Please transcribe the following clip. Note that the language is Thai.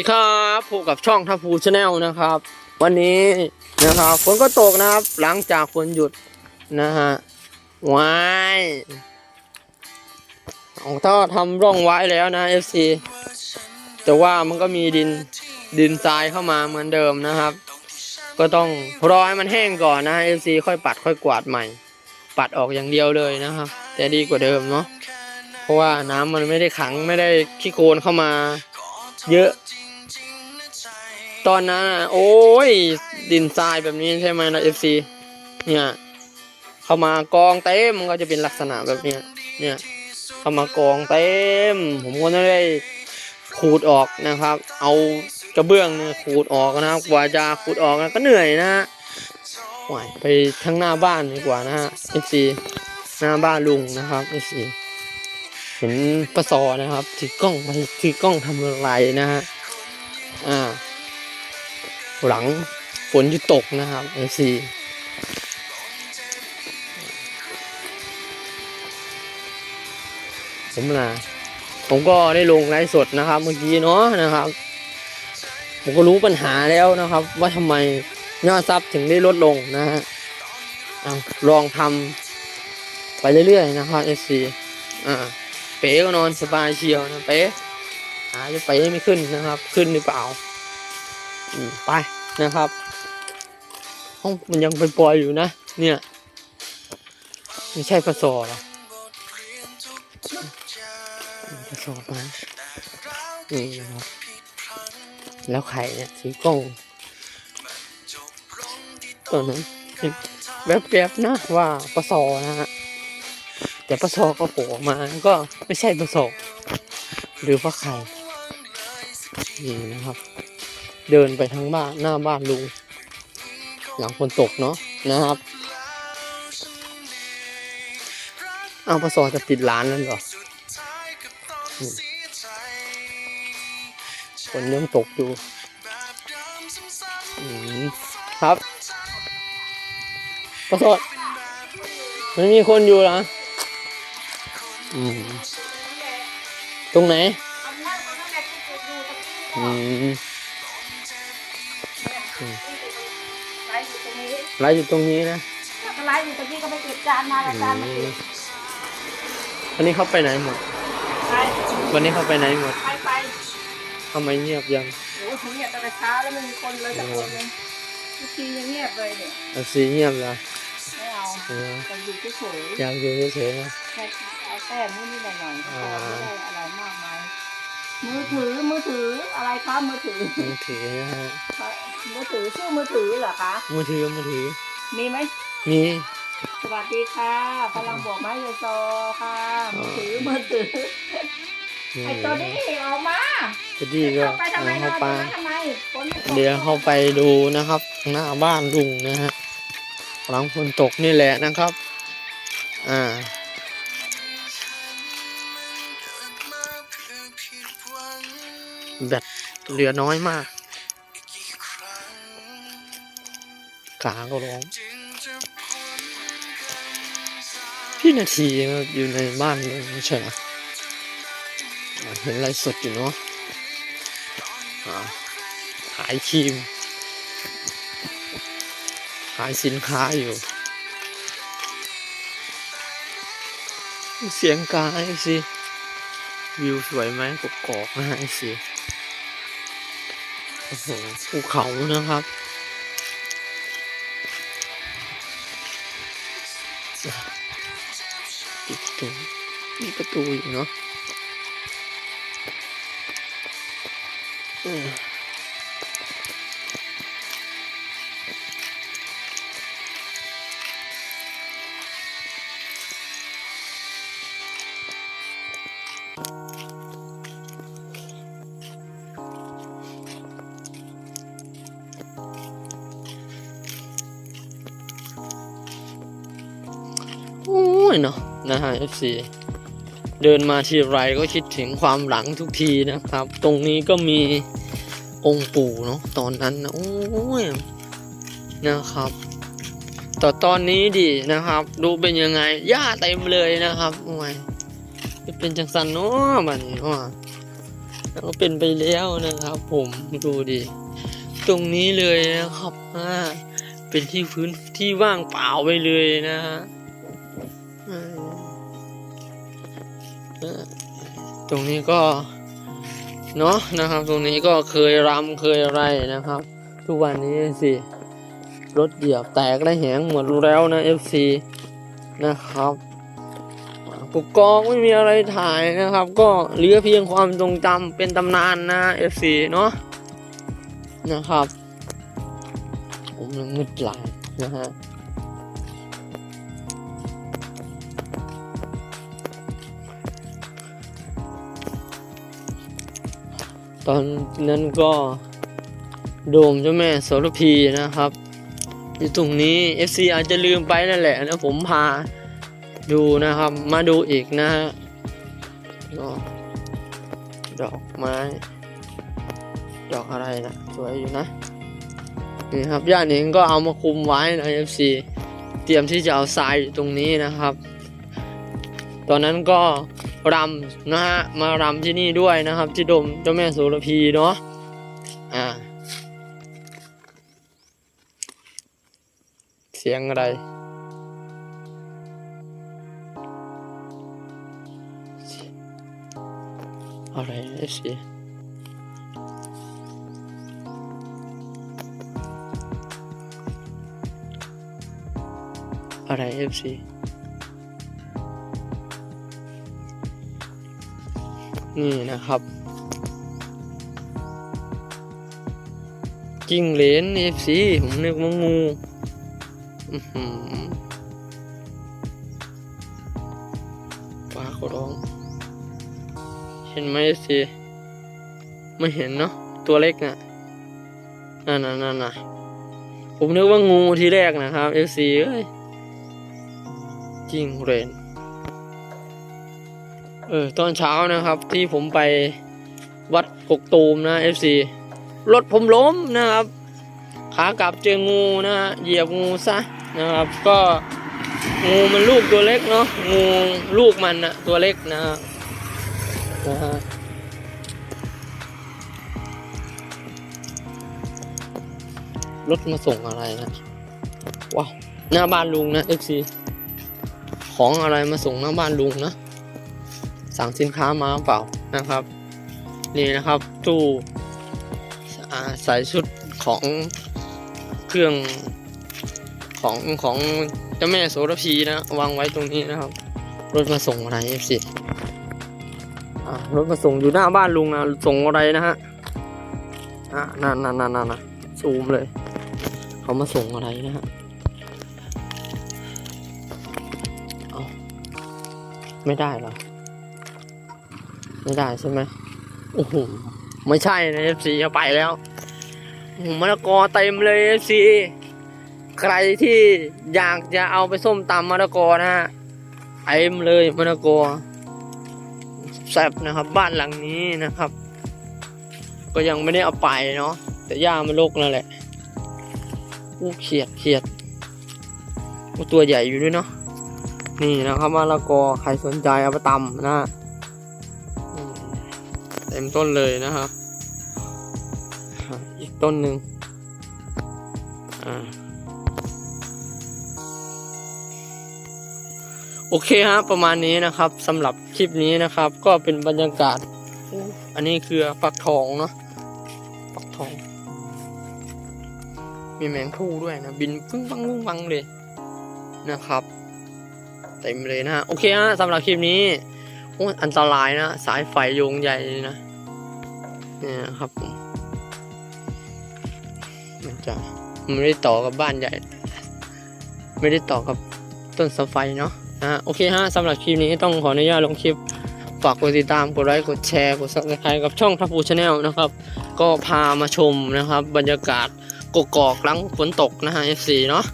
ดีครับพบกับช่องทัพพูชาแนลนะครับ วันนี้นะครับฝนก็ตกนะครับ หลังจากฝนหยุดนะฮะว้ายของท่อทำร่องไว้แล้วนะ FC แต่ว่ามันก็มีดินดินทรายเข้ามาเหมือนเดิมนะครับ ก็ต้องรอให้มันแห้งก่อนนะ FC ค่อยปัดค่อยกวาดใหม่ ปัดออกอย่างเดียวเลยนะครับแต่ดีกว่าเดิมเนาะเพราะว่าน้ำมันไม่ได้ขังไม่ได้ขี้โคลนเข้ามาเยอะ ตอนนั้นโอ้ย ดินทรายแบบนี้ใช่ไหมนะเอฟซีเนี่ย เข้ามากองเต็มมันก็จะเป็นลักษณะแบบเนี้ยเนี่ย เข้ามากองเต็ม ผมก็ได้ขูดออกนะครับ เอากระเบื้องเนี่ยขูดออกนะครับกว่าจะขูดออกนะก็เหนื่อยนะฮะไหวไปทั้งหน้าบ้านดีกว่านะฮะเอฟซีหน้าบ้านลุงนะครับเอฟซีเห็นปะซอนะครับถือกล้องไปถือกล้องทำอะไรนะฮะอ่า หลังฝนหยุดตกนะครับเอซีผมนะผมก็ได้ลงไลฟ์สดนะครับ เมื่อกี้เนาะนะครับ ผมก็รู้ปัญหาแล้วนะครับ ว่าทำไมยอดซับถึงได้ลดลงนะฮะลองทำไปเรื่อยๆนะครับเอซีอ่าเป๋ก็นอนสบายเชียวนะเป๋หาจะเป๋ไม่ขึ้นนะครับ ขึ้นหรือเปล่า ไปนะครับห้องมันยังเป็นปล่อยอยู่นะ เนี่ยไม่ใช่ปลาสอหรอปลาสอมานี่นะครับแล้วไข่เนี่ยสีกล้องตัวนั้นแบบๆนะว่าปลาสอนะฮะแต่ปลาสอก็โผล่มาก็ไม่ใช่ปลาสอหรือปลาไข่นี่นะครับ เดินไปทางบ้านหน้าบ้านลุง หลังฝนตกเนาะนะครับเอาปสอจะปิดร้านแล้วเหรอฝนยังตกอยู่ครับปสอมันมีคนอยู่เหรอตรงไหนอืม ไลฟ์อยู่ตรงนี้ไลฟ์อยู่ตรงนี้นะก็ไลฟ์อยู่ตรงนี้ก็ไปเก็บจานมาแล้วจานมาเก็บวันนี้เขาไปไหนหมด ไปวันนี้เขาไปไหนหมดไปไปทำไมเงียบยังโอ้โหเงียบตั้งแต่เช้าแล้วไม่มีคนเลยสักคนเลยเมื่อกี้ยังเงียบเลยเนี่ยเอาสีเงียบละไม่เอาเออแต่อยู่เฉยอยากอยู่เฉยๆนะๆแค่เอาแต้มนิดๆหน่อยๆก็พออ่าไม่ได้อะไรมากมาย มือถือมือถืออะไรคะมือถือมือถือนะฮะมือถือชื่อมือถือเหรอคะมือถือมือถือ มีไหมมีสวัสดีค่ะกำลังบอกไม้ยายซอค่ะมือถือมือถือนี่ไอตัวนี้ออกมาจะดีก็เข้าไปทำไมเอานอเข้านไปตรงนั้นทำไมฝนมันตกเดี๋ยวเข้าไปดูนะครับหน้าบ้านลุงนะฮะหลังฝนตกนี่แหละนะครับ อ่า แบตเหลือน้อยมาก ขาก็ร้องพี่นาทีอยู่ในบ้านเลยไม่ใช่หรอเห็นอะไรสดอยู่เนาะอ่าขายครีม ขายสินค้าอยู่ เสียงกาไอ้สิ วิวสวยไหมกกอกนะไอ้สิโอ้โหภูเขานะครับติดประตูมีประตูอยู่เนาะ เนาะนะฮะ FC เดินมาทีไรก็คิดถึงความหลังทุกทีนะครับ ตรงนี้ก็มีองค์ปู่เนาะตอนนั้นนะโอ้ยนะครับแต่ตอนนี้ดินะครับ ดูเป็นยังไงหญ้าเต็มเลยนะครับโอ้ยจะเป็นจังสันเนาะมันเนาะก็เป็นไปแล้วนะครับ ผมดูดิตรงนี้เลยนะครับอ่าเป็นที่พื้นที่ว่างเปล่าไปเลยนะฮะ ตรงนี้ก็เนาะนะครับ ตรงนี้ก็เคยรำเคยอะไรนะครับ ทุกวันนี้สิรถเหยียบแตกและแหงหมดแล้วนะ FC นะครับกุกกองไม่มีอะไรถ่ายนะครับ ก็เหลือเพียงความทรงจำเป็นตำนานนะ FC เนาะนะครับ ผมยังมืดหลายนะฮะ ตอนนั้นก็โดมเจ้าแม่โสระพีนะครับ อยู่ตรงนี้ FC อาจจะลืมไปนั่นแหละนะผมพาดูนะครับ มาดูอีกนะฮะดอกไม้ ดอกอะไรนะสวยอยู่นะนี่ครับย่าหนิงก็เอามาคุมไว้นะ FC เตรียมที่จะเอาทรายอยู่ตรงนี้นะครับ ตอนนั้นก็ รำนะฮะมารำที่นี่ด้วยนะครับ ที่ดมเจ้าแม่โสระพีเนาะอ่า เสียงอะไร อะไรเอฟซีอะไรเอฟซี นี่นะครับกิ้งเลนเอฟซีผมนึกว่างูอื้อหือปลาเขาร้อง เห็นไหมสิไม่เห็นเนาะตัวเล็กน่ะนั่นน่ะนั่นน่ะผมนึกว่างูทีแรกนะครับเอฟซีเอ้ยจริงเรน เออตอนเช้านะครับ ที่ผมไปวัดกกตูมนะเอฟซีรถผมล้มนะครับ ขากลับเจองูนะฮะเหยียบงูซะนะครับ ก็งูมันลูกตัวเล็กเนาะงูลูกมันนะตัวเล็กนะฮะนะฮะรถมาส่งอะไรนะว้าวหน้าบ้านลุงนะเอฟซีของอะไรมาส่งหน้าบ้านลุงนะ สั่งสินค้ามาเปล่านะครับ นี่นะครับตู้อ่าใส่ชุดของเครื่องของของเจ้าแม่โสระพีนะวางไว้ตรงนี้นะครับ รถมาส่งอะไรเอฟซีรถมาส่งอยู่หน้าบ้านลุงนะส่งอะไรนะฮะอ่านั่นนั่นนั่นนั่นซูมเลย เขามาส่งอะไรนะฮะไม่ได้หรอ ไม่ได้ใช่ไหมโอ้โหไม่ใช่นะเอฟซีเอาไปแล้วโอ้โหมะละกอเต็มเลยเอฟซีใครที่อยากจะเอาไปส้มตำมะละกอนะฮะเต็มเลยมะละกอแซ่บนะครับ บ้านหลังนี้นะครับ ก็ยังไม่ได้เอาไปเนาะแต่ย่ามันลกนั่นแหละอู้เขียดเขียดตัวใหญ่อยู่ด้วยเนาะนี่นะครับมะละกอใครสนใจเอาไปตำนะฮะ เต็มต้นเลยนะครับอะอีกต้นหนึ่งอโอเคฮะประมาณนี้นะครับสำหรับคลิปนี้นะครับ ก็เป็นบรรยากาศ อันนี้คือฟักทองเนาะฟักทอง มีแมงผู้ด้วยนะบินปึ้งปังปึ้งปังเลยนะครับ เต็มเลยนะฮะโอเคฮะสำหรับคลิปนี้ โอ้อันตรายนะ สายไฟโยงใหญ่เลยนะ เนี่ยนะครับผมมันจะมันไม่ได้ต่อกับบ้านใหญ่ ไม่ได้ต่อกับต้นเสาไฟเนาะนะฮะโอเคฮะสำหรับคลิปนี้ต้องขออนุญาตลงคลิปฝากกดติดตาม กดไลค์ กดแชร์ กดซับสไครต์กับช่องทัพพูชาแนลนะครับ ก็พามาชมนะครับ บรรยากาศกกอกหลังฝนตกนะฮะ FC เนาะ